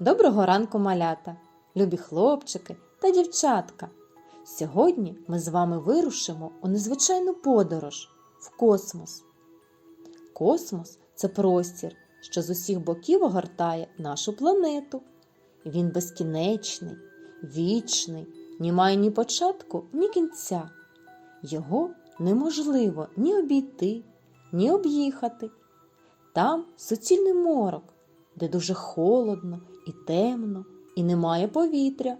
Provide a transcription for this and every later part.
Доброго ранку, малята, любі хлопчики та дівчатка. Сьогодні ми з вами вирушимо у незвичайну подорож в космос. Космос це простір, що з усіх боків огортає нашу планету. Він безкінечний, вічний, ні має ні початку, ні кінця. Його неможливо ні обійти, ні об'їхати. Там суцільний морок, де дуже холодно і темно, і немає повітря.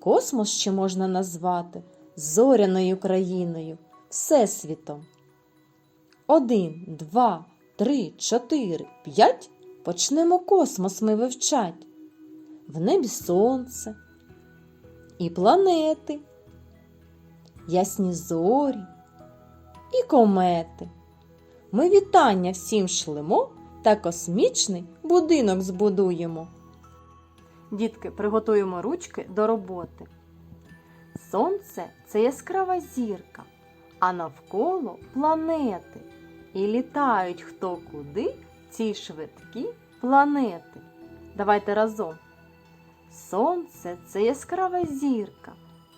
Космос ще можна назвати зоряною країною, Всесвітом. Один, два, три, чотири, п'ять. Почнемо космос ми вивчать. В небі сонце і планети, ясні зорі і комети. Ми вітання всім шлемо та космічний будинок збудуємо. Дітки, приготуємо ручки до роботи. Сонце це яскрава зірка, а навколо планети. І літають хто куди ці швидкі планети. Давайте разом. Сонце це яскрава зірка,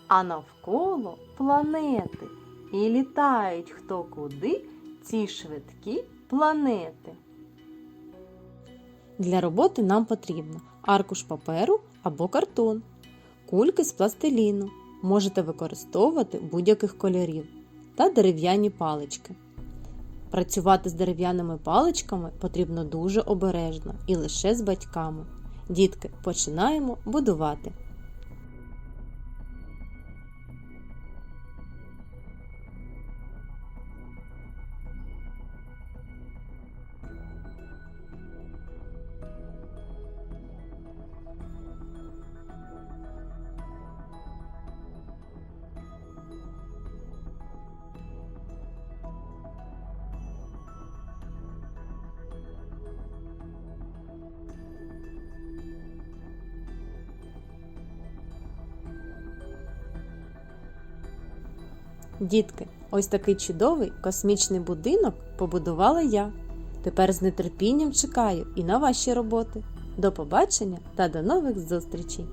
а навколо планети. І літають хто куди ці швидкі планети. Для роботи нам потрібно аркуш паперу або картон, кульки з пластиліну. Можете використовувати будь-яких кольорів та дерев'яні палички. Працювати з дерев'яними паличками потрібно дуже обережно і лише з батьками. Дітки, починаємо будувати. Дітки, ось такий чудовий космічний будинок побудувала я. Тепер з нетерпінням чекаю і на ваші роботи. До побачення та до нових зустрічей!